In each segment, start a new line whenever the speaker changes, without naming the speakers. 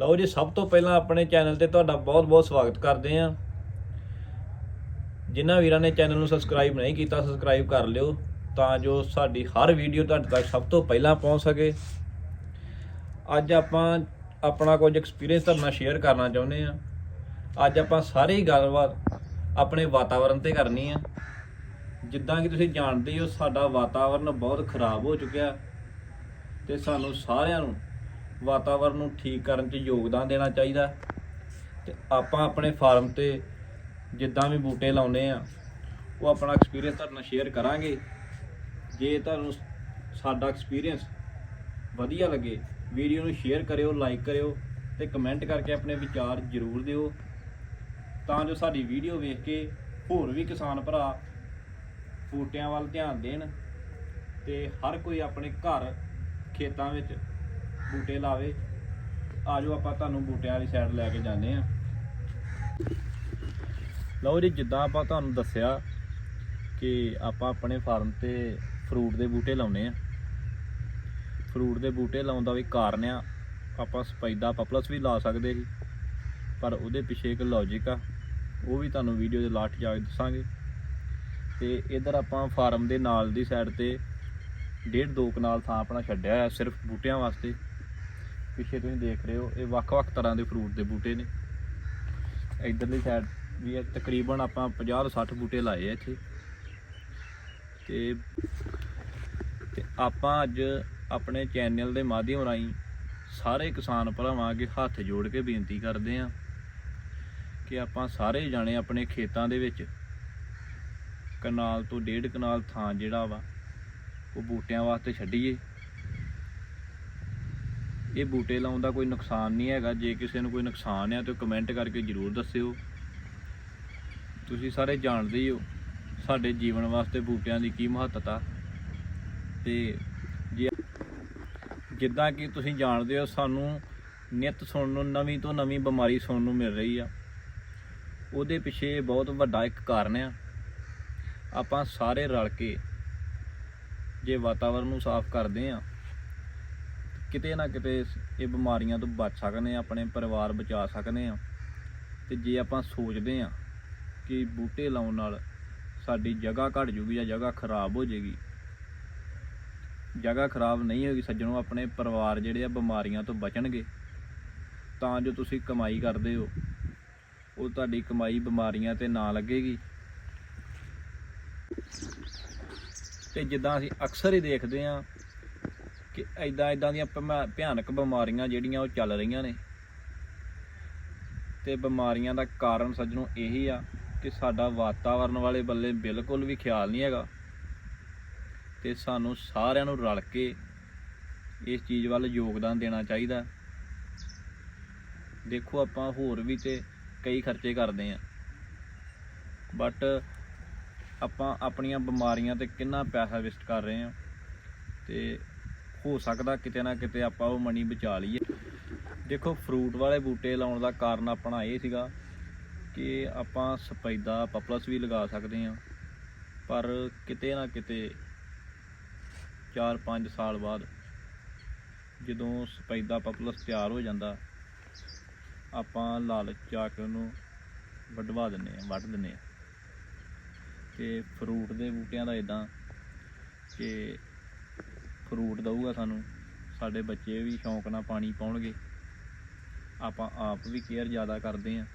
ਲਓ ਜੀ, ਸਭ ਤੋਂ ਪਹਿਲਾਂ ਆਪਣੇ ਚੈਨਲ ਤੇ ਤੁਹਾਡਾ ਬਹੁਤ-ਬਹੁਤ ਸਵਾਗਤ ਕਰਦੇ ਹਾਂ। ਜਿਨ੍ਹਾਂ ਵੀਰਾਂ ਨੇ ਚੈਨਲ ਨੂੰ ਸਬਸਕ੍ਰਾਈਬ ਨਹੀਂ ਕੀਤਾ, ਸਬਸਕ੍ਰਾਈਬ ਕਰ ਲਿਓ ਤਾਂ ਜੋ ਸਾਡੀ ਹਰ ਵੀਡੀਓ ਤੁਹਾਡੇ ਤੱਕ ਸਭ ਤੋਂ ਪਹਿਲਾਂ ਪਹੁੰਚ ਸਕੇ। ਅੱਜ ਆਪਾਂ ਆਪਣਾ ਕੁਝ ਐਕਸਪੀਰੀਅੰਸ ਤੁਹਾਡੇ ਨਾਲ ਸ਼ੇਅਰ ਕਰਨਾ ਚਾਹੁੰਦੇ ਹਾਂ। ਅੱਜ ਆਪਾਂ ਸਾਰੀ ਗੱਲਬਾਤ ਆਪਣੇ ਵਾਤਾਵਰਣ ਤੇ ਕਰਨੀ ਆ। ਜਿੱਦਾਂ ਕਿ ਤੁਸੀਂ ਜਾਣਦੇ ਹੋ ਸਾਡਾ ਵਾਤਾਵਰਣ ਬਹੁਤ ਖਰਾਬ ਹੋ ਚੁੱਕਿਆ ਤੇ ਸਾਨੂੰ ਸਾਰਿਆਂ ਨੂੰ ਵਾਤਾਵਰਨ ਨੂੰ ਠੀਕ ਕਰਨ 'ਚ ਯੋਗਦਾਨ ਦੇਣਾ ਚਾਹੀਦਾ। ਤੇ ਆਪਾਂ ਆਪਣੇ ਫਾਰਮ ਤੇ ਜਿੱਦਾਂ ਵੀ ਬੂਟੇ ਲਾਉਨੇ ਆ ਉਹ ਆਪਣਾ ਐਕਸਪੀਰੀਅੰਸ ਤੁਹਾਡੇ ਨਾਲ ਸ਼ੇਅਰ ਕਰਾਂਗੇ। ਜੇ ਤੁਹਾਨੂੰ ਸਾਡਾ ਐਕਸਪੀਰੀਅੰਸ ਵਧੀਆ ਲੱਗੇ ਵੀਡੀਓ ਨੂੰ ਸ਼ੇਅਰ ਕਰਿਓ ਲਾਈਕ ਕਰਿਓ ਤੇ ਕਮੈਂਟ ਕਰਕੇ ਆਪਣੇ ਵਿਚਾਰ ਜ਼ਰੂਰ ਦਿਓ। ਤਾਂ ਜੋ ਸਾਡੀ ਵੀਡੀਓ ਵੇਖ ਕੇ ਹੋਰ ਵੀ ਕਿਸਾਨ ਭਰਾ ਬੂਟਿਆਂ ਵੱਲ ਧਿਆਨ ਦੇਣ ਤੇ ਹਰ ਕੋਈ ਆਪਣੇ ਘਰ ਖੇਤਾਂ ਵਿੱਚ ਬੂਟੇ ਲਾਵੇ। ਆਜੋ ਆਪਾਂ ਤੁਹਾਨੂੰ ਬੂਟਿਆਂ ਵਾਲੀ ਸਾਈਡ ਲੈ ਕੇ ਜਾਂਦੇ ਆ ਲਓ ਜੀ, ਜਿੱਦਾਂ ਆਪਾਂ ਤੁਹਾਨੂੰ ਦੱਸਿਆ ਕਿ ਆਪਾਂ ਆਪਣੇ ਫਾਰਮ ਤੇ ਫਰੂਟ ਦੇ ਬੂਟੇ ਲਾਉਨੇ ਆ ਫਰੂਟ ਦੇ ਬੂਟੇ ਲਾਉਣ ਦਾ ਵੀ ਕਾਰਨ ਆ, ਆਪਾਂ ਸਪਾਈਦਾ ਪਪਲਸ ਵੀ ਲਾ ਸਕਦੇ ਸੀ, ਪਰ ਉਹਦੇ ਪਿੱਛੇ ਇੱਕ ਲੌਜੀਕ ਆ, ਉਹ ਵੀ ਤੁਹਾਨੂੰ ਵੀਡੀਓ ਦੇ ਲਾਸਟ ਜਾ ਕੇ ਦੱਸਾਂਗੇ। ਤੇ ਇਧਰ ਆਪਾਂ ਫਾਰਮ ਦੇ ਨਾਲ ਦੀ ਸਾਈਡ ਤੇ ਡੇਢ ਦੋ ਕਨਾਲ ਥਾਂ ਆਪਣਾ ਛੱਡਿਆ ਹੋਇਆ ਸਿਰਫ ਬੂਟਿਆਂ ਵਾਸਤੇ। ਪਿੱਛੇ ਤੁਸੀਂ ਦੇਖ ਰਹੇ ਹੋ, ਇਹ ਵੱਖ-ਵੱਖ ਤਰ੍ਹਾਂ ਦੇ ਫਰੂਟ ਦੇ ਬੂਟੇ ਨੇ। ਇਧਰਲੀ ਸਾਈਡ ਵੀ ਇਹ ਤਕਰੀਬਨ ਆਪਾਂ 50 ਤੋਂ 60 ਬੂਟੇ ਲਾਏ ਆ ਇੱਥੇ। ਤੇ ਤੇ ਆਪਾਂ ਅੱਜ ਆਪਣੇ ਚੈਨਲ ਦੇ ਮਾਧਿਅਮ ਰਾਹੀਂ ਸਾਰੇ ਕਿਸਾਨ ਭਰਾਵਾਂ ਅੱਗੇ ਹੱਥ ਜੋੜ ਕੇ ਬੇਨਤੀ ਕਰਦੇ ਆਂ ਕਿ ਆਪਾਂ ਸਾਰੇ ਜਾਣੇ ਆਪਣੇ ਖੇਤਾਂ ਦੇ ਵਿੱਚ ਕਨਾਲ ਤੋਂ ਡੇਢ ਕਨਾਲ ਥਾਂ ਜਿਹੜਾ ਵਾ, ਉਹ ਬੂਟਿਆਂ ਵਾਸਤੇ ਛੱਡੀਏ। ਇਹ ਬੂਟੇ ਲਾਉਣ ਦਾ ਕੋਈ ਨੁਕਸਾਨ ਨਹੀਂ ਹੈਗਾ। ਜੇ ਕਿਸੇ ਨੂੰ ਕੋਈ ਨੁਕਸਾਨ ਆ ਤਾਂ ਕਮੈਂਟ ਕਰਕੇ ਜਰੂਰ ਦੱਸਿਓ। ਤੁਸੀਂ ਸਾਰੇ ਜਾਣਦੇ ਹੀ ਹੋ ਸਾਡੇ ਜੀਵਨ ਵਾਸਤੇ ਬੂਟਿਆਂ ਦੀ ਕੀ ਮਹੱਤਤਾ। ਤੇ ਜੇ ਜਿੱਦਾਂ ਕਿ ਤੁਸੀਂ ਜਾਣਦੇ ਹੋ, ਸਾਨੂੰ ਨਿਤ ਸੁਣਨ ਨੂੰ, ਨਵੀਂ ਤੋਂ ਨਵੀਂ ਬਿਮਾਰੀ ਸੁਣਨ ਨੂੰ ਮਿਲ ਰਹੀ ਆ। ਉਹਦੇ ਪਿੱਛੇ ਬਹੁਤ ਵੱਡਾ ਇੱਕ ਕਾਰਨ ਆ। ਆਪਾਂ ਸਾਰੇ ਰਲ ਕੇ ਜੇ ਵਾਤਾਵਰਨ ਨੂੰ ਸਾਫ਼ ਕਰਦੇ ਆ ਕਿਤੇ ਨਾ ਕਿਤੇ ਇਹ ਬਿਮਾਰੀਆਂ ਤੋਂ ਬਚ ਸਕਨੇ ਆ ਆਪਣੇ ਪਰਿਵਾਰ ਬਚਾ ਸਕਨੇ ਆ ਤੇ ਜੇ ਆਪਾਂ ਸੋਚਦੇ ਆ ਕਿ ਬੂਟੇ ਲਾਉਣ ਨਾਲ ਸਾਡੀ ਜਗ੍ਹਾ ਘਟ ਜੂਗੀ ਜਾਂ ਜਗ੍ਹਾ ਖਰਾਬ ਹੋ ਜੇਗੀ, ਜਗ੍ਹਾ ਖਰਾਬ ਨਹੀਂ ਹੋਗੀ ਸੱਜਣੋ, ਆਪਣੇ ਪਰਿਵਾਰ ਜਿਹੜੇ ਆ ਬਿਮਾਰੀਆਂ ਤੋਂ ਬਚਣਗੇ, ਤਾਂ ਜੋ ਤੁਸੀਂ ਕਮਾਈ ਕਰਦੇ ਹੋ, ਉਹ ਤੁਹਾਡੀ ਕਮਾਈ ਬਿਮਾਰੀਆਂ ਤੇ ਨਾ ਲੱਗੇਗੀ। ਤੇ ਜਿੱਦਾਂ ਅਸੀਂ ਅਕਸਰ ਹੀ ਦੇਖਦੇ ਹਾਂ ਕਿ ਐਦਾਂ ਐਦਾਂ ਦੀਆਂ ਭਮਾ- ਭਿਆਨਕ ਬਿਮਾਰੀਆਂ ਜਿਹੜੀਆਂ ਉਹ ਚੱਲ ਰਹੀਆਂ ਨੇ। ਤੇ ਬਿਮਾਰੀਆਂ ਦਾ ਕਾਰਨ ਸੱਜਣੋ ਇਹੀ ਆ ਕਿ ਸਾਡਾ ਵਾਤਾਵਰਨ ਵਾਲੇ ਬੱਲੇ ਬਿਲਕੁਲ ਵੀ ਖਿਆਲ ਨਹੀਂ ਹੈਗਾ। ਤੇ ਸਾਨੂੰ ਸਾਰਿਆਂ ਨੂੰ ਰਲ ਕੇ ਇਸ ਚੀਜ਼ ਵੱਲ ਯੋਗਦਾਨ ਦੇਣਾ ਚਾਹੀਦਾ। ਦੇਖੋ ਆਪਾਂ ਹੋਰ ਵੀ ਤੇ ਕਈ ਖਰਚੇ ਕਰਦੇ ਆ। ਬਟ ਆਪਾਂ ਆਪਣੀਆਂ ਬਿਮਾਰੀਆਂ ਤੇ ਕਿੰਨਾ ਪੈਸਾ ਵੇਸਟ ਕਰ ਰਹੇ ਆ। ਤੇ ਹੋ ਸਕਦਾ ਕਿਤੇ ਨਾ ਕਿਤੇ ਆਪਾਂ ਉਹ ਮਨੀ ਬਚਾ ਲਈਏ। ਦੇਖੋ ਫਰੂਟ ਵਾਲੇ ਬੂਟੇ ਲਾਉਣ ਦਾ ਕਾਰਨ ਆਪਣਾ ਇਹ ਸੀਗਾ ਕਿ ਆਪਾਂ ਸਪੈਦਾ ਪਪਲਸ ਵੀ ਲਗਾ ਸਕਦੇ ਆ ਪਰ ਕਿਤੇ ਨਾ ਕਿਤੇ 4-5 ਸਾਲ ਬਾਅਦ ਜਦੋਂ ਸਪੈਦਾ ਪਪਲਸ ਤਿਆਰ ਹੋ ਜਾਂਦਾ, ਆਪਾਂ ਲਾਲਚ ਆ ਕੇ ਉਹਨੂੰ ਵੱਢਵਾ ਦਿੰਨੇ ਆ ਵੱਢ ਦਿੰਨੇ ਆ ਤੇ ਫਰੂਟ ਦੇ ਬੂਟਿਆਂ ਦਾ ਇਦਾਂ ਕਿ ਫਰੂਟ ਦਊਗਾ ਸਾਨੂੰ। ਸਾਡੇ ਬੱਚੇ ਵੀ ਸ਼ੌਂਕ ਨਾਲ ਪਾਣੀ ਪਾਉਣਗੇ। ਆਪਾਂ ਆਪ ਵੀ ਕੇਅਰ ਜ਼ਿਆਦਾ ਕਰਦੇ ਆ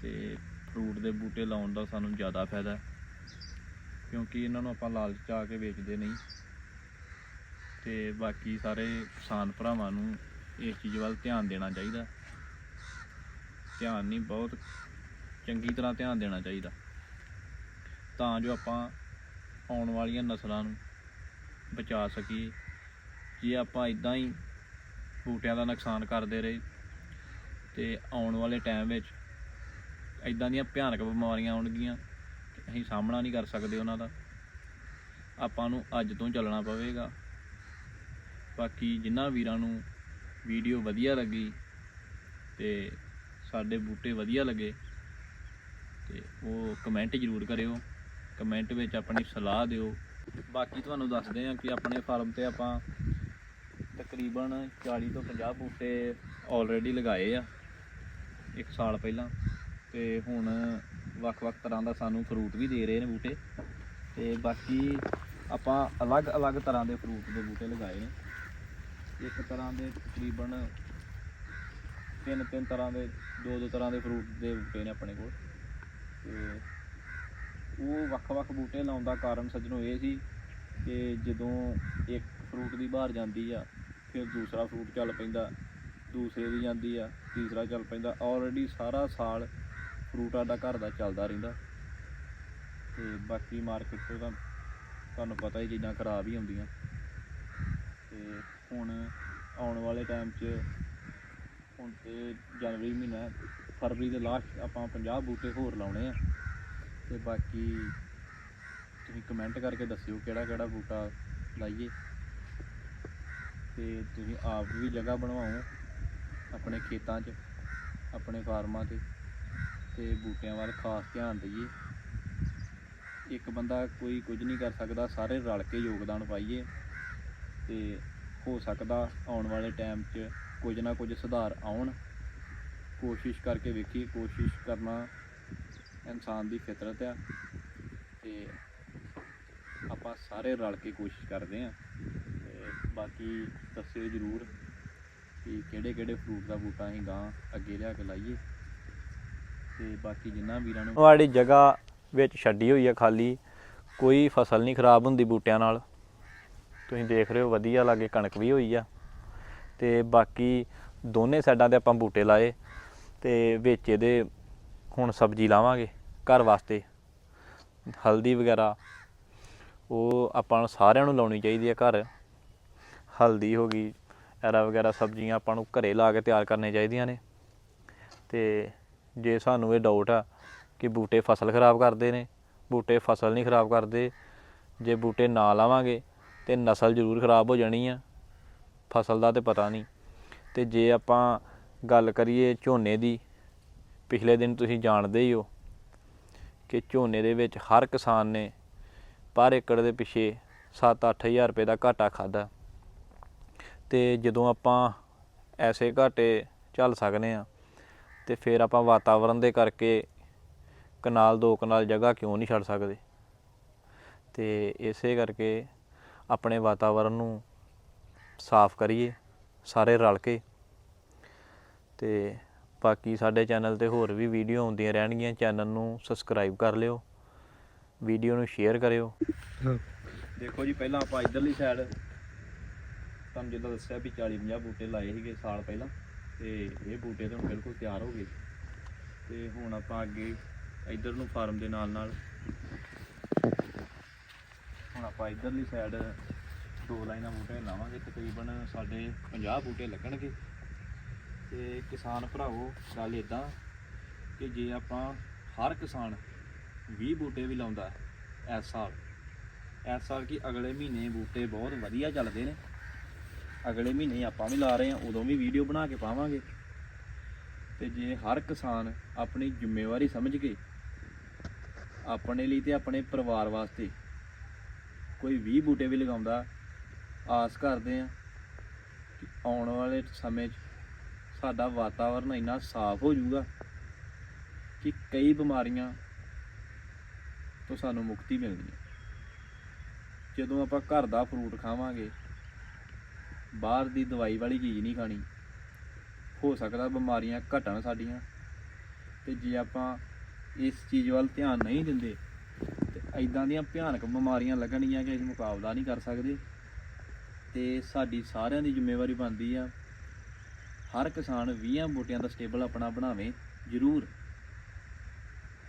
ਤੇ ਫਰੂਟ ਦੇ ਬੂਟੇ ਲਾਉਣ ਦਾ ਸਾਨੂੰ ਜ਼ਿਆਦਾ ਫਾਇਦਾ ਹੈ। ਕਿਉਂਕਿ ਇਹਨਾਂ ਨੂੰ ਆਪਾਂ ਲਾਲਚ ਆ ਕੇ ਵੇਚਦੇ ਨਹੀਂ। ਤੇ ਬਾਕੀ ਸਾਰੇ ਕਿਸਾਨ ਭਰਾਵਾਂ ਨੂੰ ਇਸ ਚੀਜ਼ ਵੱਲ ਧਿਆਨ ਦੇਣਾ ਚਾਹੀਦਾ। ਧਿਆਨ ਨਹੀਂ, ਬਹੁਤ ਚੰਗੀ ਤਰ੍ਹਾਂ ਧਿਆਨ ਦੇਣਾ ਚਾਹੀਦਾ। ਤਾਂ ਜੋ ਆਪਾਂ ਆਉਣ ਵਾਲੀਆਂ ਨਸਲਾਂ ਨੂੰ ਬਚਾ ਸਕੀਏ। ਜੇ ਆਪਾਂ ਇਦਾਂ ਹੀ ਬੂਟਿਆਂ ਦਾ ਨੁਕਸਾਨ ਕਰਦੇ ਰਹੇ ਤੇ ਆਉਣ ਵਾਲੇ ਟਾਈਮ ਵਿੱਚ ਇਦਾਂ ਦੀਆਂ ਭਿਆਨਕ ਬਿਮਾਰੀਆਂ ਆਉਣਗੀਆਂ, ਅਸੀਂ ਸਾਹਮਣਾ ਨਹੀਂ ਕਰ ਸਕਦੇ ਉਹਨਾਂ ਦਾ। ਆਪਾਂ ਨੂੰ ਅੱਜ ਤੋਂ ਚੱਲਣਾ ਪਵੇਗਾ। ਬਾਕੀ ਜਿਨ੍ਹਾਂ ਵੀਰਾਂ ਨੂੰ ਵੀਡੀਓ ਵਧੀਆ ਲੱਗੀ ਤੇ ਸਾਡੇ ਬੂਟੇ ਵਧੀਆ ਲੱਗੇ ਤੇ ਉਹ ਕਮੈਂਟ ਜ਼ਰੂਰ ਕਰਿਓ। ਕਮੈਂਟ ਵਿੱਚ ਆਪਣੀ ਸਲਾਹ ਦਿਓ। ਬਾਕੀ ਤੁਹਾਨੂੰ ਦੱਸਦੇ ਹਾਂ ਕਿ ਆਪਣੇ ਫਾਰਮ ਤੇ ਆਪਾਂ ਤਕਰੀਬਨ 40 ਤੋਂ 50 ਬੂਟੇ ਆਲਰੇਡੀ ਲਗਾਏ ਆ, ਇੱਕ ਸਾਲ ਪਹਿਲਾਂ। ਤੇ ਹੁਣ ਵੱਖ-ਵੱਖ ਤਰ੍ਹਾਂ ਦਾ ਸਾਨੂੰ ਫਰੂਟ ਵੀ ਦੇ ਰਹੇ ਨੇ ਬੂਟੇ। ਤੇ ਬਾਕੀ ਆਪਾਂ ਅਲੱਗ-ਅਲੱਗ ਤਰ੍ਹਾਂ ਦੇ ਫਰੂਟ ਦੇ ਬੂਟੇ ਲਗਾਏ ਨੇ। ਇੱਕ ਤਰ੍ਹਾਂ ਦੇ ਤਕਰੀਬਨ ਤਿੰਨ ਤਿੰਨ ਤਰ੍ਹਾਂ ਦੇ, ਦੋ ਦੋ ਤਰ੍ਹਾਂ ਦੇ ਫਰੂਟ ਦੇ ਬੂਟੇ ਨੇ ਆਪਣੇ ਕੋਲ। ਤੇ ਉਹ ਵੱਖ-ਵੱਖ ਬੂਟੇ ਲਾਉਣ ਦਾ ਕਾਰਨ ਸੱਜਣੋ ਇਹ ਸੀ ਕਿ ਜਦੋਂ ਇੱਕ ਫਰੂਟ ਦੀ ਬਾਹਰ ਜਾਂਦੀ ਆ, ਫਿਰ ਦੂਸਰਾ ਫਰੂਟ ਚੱਲ ਪੈਂਦਾ, ਦੂਸਰੇ ਦੀ ਜਾਂਦੀ ਆ, ਤੀਸਰਾ ਚੱਲ ਪੈਂਦਾ ਆਲਰੇਡੀ ਸਾਰਾ ਸਾਲ ਫਰੂਟ ਸਾਡਾ ਘਰ ਦਾ ਚੱਲਦਾ ਰਹਿੰਦਾ। ਤੇ ਬਾਕੀ ਮਾਰਕੀਟ ਤੋਂ ਤਾਂ ਤੁਹਾਨੂੰ ਪਤਾ ਹੀ ਚੀਜ਼ਾਂ ਖਰਾਬ ਹੀ ਹੁੰਦੀਆਂ। ਤੇ ਹੁਣ ਆਉਣ ਵਾਲੇ ਟਾਈਮ 'ਚ ਹੁਣ ਤੇ ਜਨਵਰੀ ਮਹੀਨਾ ਫਰਵਰੀ ਦੇ ਲਾਸਟ ਆਪਾਂ 50 ਬੂਟੇ ਹੋਰ ਲਾਉਣੇ ਆ। ਤੇ ਬਾਕੀ ਤੁਸੀਂ ਕਮੈਂਟ ਕਰਕੇ ਦੱਸਿਓ ਕਿਹੜਾ ਕਿਹੜਾ ਬੂਟਾ ਲਾਈਏ। ਤੇ ਤੁਸੀਂ ਆਪ ਵੀ ਜਗ੍ਹਾ ਬਣਵਾਓ ਆਪਣੇ ਖੇਤਾਂ 'ਚ, ਆਪਣੇ ਫਾਰਮਾਂ 'ਤੇ ਤੇ ਬੂਟਿਆਂ ਵੱਲ ਖਾਸ ਧਿਆਨ ਦਈਏ। ਇੱਕ ਬੰਦਾ ਕੋਈ ਕੁਝ ਨਹੀਂ ਕਰ ਸਕਦਾ, ਸਾਰੇ ਰਲ ਕੇ ਯੋਗਦਾਨ ਪਾਈਏ ਤੇ ਹੋ ਸਕਦਾ ਆਉਣ ਵਾਲੇ ਟਾਈਮ 'ਚ ਕੁਝ ਨਾ ਕੁਝ ਸੁਧਾਰ ਆਉਣ। ਕੋਸ਼ਿਸ਼ ਕਰਕੇ ਵੇਖੀਏ, ਕੋਸ਼ਿਸ਼ ਕਰਨਾ ਇਨਸਾਨ ਦੀ ਫਿਤਰਤ ਆ। ਤੇ ਆਪਾਂ ਸਾਰੇ ਰਲ ਕੇ ਕੋਸ਼ਿਸ਼ ਕਰਦੇ ਆ। ਤੇ ਬਾਕੀ ਦੱਸਿਓ ਜਰੂਰ ਕਿ ਕਿਹੜੇ ਕਿਹੜੇ ਫਰੂਟ ਦਾ ਬੂਟਾ ਅਸੀਂ ਗਾਂ ਅੱਗੇ ਲਿਆ ਕੇ ਲਾਈਏ। ਤੇ ਬਾਕੀ ਜਿੰਨਾ ਵੀਰਾਂ ਨੂੰ
ਵਾੜੀ ਜਗ੍ਹਾ ਵਿੱਚ ਛੱਡੀ ਹੋਈ ਆ ਖਾਲੀ, ਕੋਈ ਫਸਲ ਨਹੀਂ ਖਰਾਬ ਹੁੰਦੀ ਬੂਟਿਆਂ ਨਾਲ। ਤੁਸੀਂ ਦੇਖ ਰਹੇ ਹੋ ਵਧੀਆ ਲਾਗੇ ਕਣਕ ਵੀ ਹੋਈ ਆ। ਤੇ ਬਾਕੀ ਦੋਨੇ ਸਾਈਡਾਂ ਤੇ ਆਪਾਂ ਬੂਟੇ ਲਾਏ ਤੇ ਵਿੱਚ ਇਹਦੇ ਹੁਣ ਸਬਜ਼ੀ ਲਾਵਾਂਗੇ ਘਰ ਵਾਸਤੇ। ਹਲਦੀ ਵਗੈਰਾ, ਉਹ ਆਪਾਂ ਨੂੰ ਸਾਰਿਆਂ ਨੂੰ ਲਾਉਣੀ ਚਾਹੀਦੀ ਹੈ ਘਰ। ਹਲਦੀ ਹੋ ਗਈ, ਐਰਾ ਵਗੈਰਾ ਸਬਜ਼ੀਆਂ ਆਪਾਂ ਨੂੰ ਘਰੇ ਲਾ ਕੇ ਤਿਆਰ ਕਰਨੀਆਂ ਚਾਹੀਦੀਆਂ ਨੇ। ਤੇ ਜੇ ਸਾਨੂੰ ਇਹ ਡਾਊਟ ਆ ਕਿ ਬੂਟੇ ਫਸਲ ਖਰਾਬ ਕਰਦੇ ਨੇ, ਬੂਟੇ ਫਸਲ ਨਹੀਂ ਖਰਾਬ ਕਰਦੇ, ਜੇ ਬੂਟੇ ਨਾ ਲਾਵਾਂਗੇ ਤੇ ਨਸਲ ਜ਼ਰੂਰ ਖਰਾਬ ਹੋ ਜਾਣੀ ਆ, ਫਸਲ ਦਾ ਤੇ ਪਤਾ ਨਹੀਂ। ਤੇ ਜੇ ਆਪਾਂ ਗੱਲ ਕਰੀਏ ਝੋਨੇ ਦੀ ਪਿਛਲੇ ਦਿਨ ਤੁਸੀਂ ਜਾਣਦੇ ਹੀ ਹੋ ਕਿ ਝੋਨੇ ਦੇ ਵਿੱਚ ਹਰ ਕਿਸਾਨ ਨੇ ਪਰ ਏਕੜ ਦੇ ਪਿੱਛੇ 7-8000 ਰੁਪਏ ਦਾ ਘਾਟਾ ਖਾਦਾ ਤੇ ਜਦੋਂ ਆਪਾਂ ਐਸੇ ਘਾਟੇ ਝੱਲ ਸਕਦੇ ਆ, ਤੇ ਫਿਰ ਆਪਾਂ ਵਾਤਾਵਰਣ ਦੇ ਕਰਕੇ ਕਨਾਲ ਦੋ ਕਨਾਲ ਜਗ੍ਹਾ ਕਿਉਂ ਨਹੀਂ ਛੱਡ ਸਕਦੇ? ਤੇ ਇਸੇ ਕਰਕੇ ਆਪਣੇ ਵਾਤਾਵਰਣ ਨੂੰ ਸਾਫ਼ ਕਰੀਏ, ਸਾਰੇ ਰਲ ਕੇ। ਤੇ ਬਾਕੀ ਸਾਡੇ ਚੈਨਲ ਤੇ ਹੋਰ ਵੀ ਵੀਡੀਓ ਆਉਂਦੀਆਂ ਰਹਿਣਗੀਆਂ ਚੈਨਲ ਨੂੰ ਸਬਸਕ੍ਰਾਈਬ ਕਰ ਲਿਓ ਵੀਡੀਓ ਨੂੰ ਸ਼ੇਅਰ ਕਰਿਓ।
ਦੇਖੋ ਜੀ ਪਹਿਲਾਂ ਆਪਾਂ ਇਧਰਲੀ ਸਾਈਡ ਤੁਹਾਨੂੰ ਜਿੱਦਾਂ ਦੱਸਿਆ ਵੀ 40 50 ਬੂਟੇ ਲਾਏ ਸੀਗੇ ਸਾਲ ਪਹਿਲਾਂ ਤੇ ਇਹ ਬੂਟੇ ਤਾਂ ਬਿਲਕੁਲ ਤਿਆਰ ਹੋ ਗਏ। ਤੇ ਹੁਣ ਆਪਾਂ ਅੱਗੇ ਇਧਰ ਨੂੰ ਫਾਰਮ ਦੇ ਨਾਲ ਨਾਲ ਹੁਣ ਆਪਾਂ ਇਧਰਲੀ ਸਾਈਡ ਦੋ ਲਾਈਨਾਂ ਬੂਟੇ ਲਾਵਾਂਗੇ ਤਕਰੀਬਨ ਸਾਡੇ 50 ਬੂਟੇ ਲੱਗਣਗੇ। ਤੇ ਕਿਸਾਨ ਭਰਾਵੋ, ਗੱਲ ਇਦਾਂ ਕਿ ਜੇ ਆਪਾਂ ਹਰ ਕਿਸਾਨ 20 ਬੂਟੇ ਵੀ ਲਾਉਂਦਾ ਇਸ ਸਾਲ ਇਸ ਸਾਲ ਕੀ ਅਗਲੇ ਮਹੀਨੇ ਬੂਟੇ ਬਹੁਤ ਵਧੀਆ ਚੱਲਦੇ ਨੇ। ਅਗਲੇ ਮਹੀਨੇ ਆਪਾਂ ਵੀ ਲਾ ਰਹੇ ਹਾਂ, ਉਦੋਂ ਵੀ ਵੀਡੀਓ ਬਣਾ ਕੇ ਪਾਵਾਂਗੇ। ਤੇ ਜੇ ਹਰ ਕਿਸਾਨ ਆਪਣੀ ਜ਼ਿੰਮੇਵਾਰੀ ਸਮਝ ਕੇ ਆਪਣੇ ਲਈ ਤੇ ਆਪਣੇ ਪਰਿਵਾਰ ਵਾਸਤੇ ਕੋਈ 20 ਬੂਟੇ ਵੀ ਲਗਾਉਂਦਾ, ਆਸ ਕਰਦੇ ਆ ਕਿ ਆਉਣ ਵਾਲੇ ਸਮੇਂ 'ਚ ਸਾਡਾ ਵਾਤਾਵਰਨ ਇੰਨਾ ਸਾਫ਼ ਹੋ ਜਾਊਗਾ ਕਿ ਕਈ ਬਿਮਾਰੀਆਂ ਤੋਂ ਸਾਨੂੰ ਮੁਕਤੀ ਮਿਲਣੀ ਹੈ। ਜਦੋਂ ਆਪਾਂ ਘਰ ਦਾ ਫਰੂਟ ਖਾਵਾਂਗੇ, ਬਾਹਰ ਦੀ ਦਵਾਈ ਵਾਲੀ ਚੀਜ਼ ਨਹੀਂ ਖਾਣੀ, ਹੋ ਸਕਦਾ ਬਿਮਾਰੀਆਂ ਘਟਣ ਸਾਡੀਆਂ। ਤੇ ਜੇ ਆਪਾਂ ਇਸ ਚੀਜ਼ ਵੱਲ ਧਿਆਨ ਨਹੀਂ ਦਿੰਦੇ, ਤੇ ਐਦਾਂ ਦੀਆਂ ਭਿਆਨਕ ਬਿਮਾਰੀਆਂ ਲੱਗਣਗੀਆਂ ਕਿ ਅਸੀਂ ਮੁਕਾਬਲਾ ਨਹੀਂ ਕਰ ਸਕਦੇ। ਤੇ ਸਾਡੀ ਸਾਰਿਆਂ ਦੀ ਜ਼ਿੰਮੇਵਾਰੀ ਬਣਦੀ ਆ ਹਰ ਕਿਸਾਨ 20 ਬੂਟਿਆਂ ਦਾ ਸਟੇਬਲ ਆਪਣਾ ਬਣਾਵੇ, ਜ਼ਰੂਰ।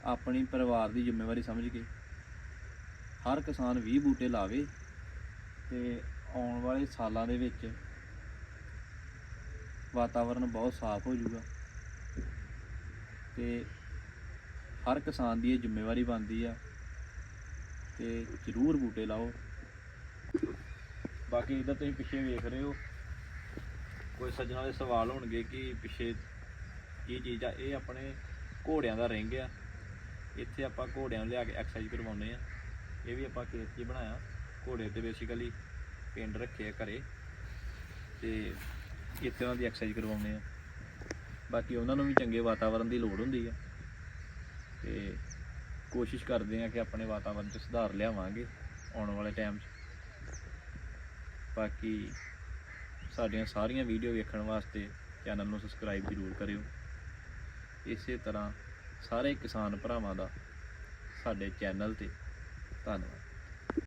ਆਪਣੀ ਪਰਿਵਾਰ ਦੀ ਜ਼ਿੰਮੇਵਾਰੀ ਸਮਝ ਕੇ। ਹਰ ਕਿਸਾਨ 20 ਬੂਟੇ ਲਾਵੇ ਤੇ ਆਉਣ ਵਾਲੇ ਸਾਲਾਂ ਦੇ ਵਿੱਚ ਵਾਤਾਵਰਨ ਬਹੁਤ ਸਾਫ਼ ਹੋ ਜਾਊਗਾ। ਤੇ ਹਰ ਕਿਸਾਨ ਦੀ ਇਹ ਜ਼ਿੰਮੇਵਾਰੀ ਬਣਦੀ ਆ ਤੇ ਜ਼ਰੂਰ ਬੂਟੇ ਲਾਓ। ਬਾਕੀ ਇਧਰ ਤੁਸੀਂ ਪਿੱਛੇ ਵੇਖ ਰਹੇ ਹੋ ਕੋਈ ਸੱਜਣਾ ਦੇ ਸਵਾਲ ਹੋਣਗੇ ਕਿ ਪਿੱਛੇ ਕੀ ਚੀਜ਼ ਆ, ਇਹ ਆਪਣੇ ਘੋੜਿਆਂ ਦਾ ਰਿੰਗ ਆ। ਇੱਥੇ ਆਪਾਂ ਘੋੜਿਆਂ ਨੂੰ ਲਿਆ ਕੇ ਐਕਸਰਸਾਈਜ਼ ਕਰਵਾਉਂਦੇ ਆ। ਇਹ ਵੀ ਆਪਾਂ ਕੇਸ 'ਚ ਬਣਾਇਆ। ਘੋੜੇ ਤੇ ਬੇਸਿਕਲੀ ਪਿੰਡ ਰੱਖੇ ਆ ਘਰੇ। ਤੇ ਇੱਥੇ ਉਹਨਾਂ ਦੀ ਐਕਸਰਸਾਈਜ਼ ਕਰਵਾਉਂਦੇ ਆ। ਬਾਕੀ ਉਹਨਾਂ ਨੂੰ ਵੀ ਚੰਗੇ ਵਾਤਾਵਰਣ ਦੀ ਲੋੜ ਹੁੰਦੀ ਆ। ਤੇ ਕੋਸ਼ਿਸ਼ ਕਰਦੇ ਆ ਕਿ ਆਪਣੇ ਵਾਤਾਵਰਣ 'ਚ ਸੁਧਾਰ ਲਿਆਵਾਂਗੇ ਆਉਣ ਵਾਲੇ ਟਾਈਮ 'ਚ। ਬਾਕੀ ਸਾਡੀਆਂ ਸਾਰੀਆਂ ਵੀਡੀਓ ਵੇਖਣ ਵਾਸਤੇ ਚੈਨਲ ਨੂੰ ਸਬਸਕ੍ਰਾਈਬ ਜ਼ਰੂਰ ਕਰਿਓ। ਇਸੇ ਤਰ੍ਹਾਂ ਸਾਰੇ ਕਿਸਾਨ ਭਰਾਵਾਂ ਦਾ ਸਾਡੇ ਚੈਨਲ ਤੇ ਧੰਨਵਾਦ।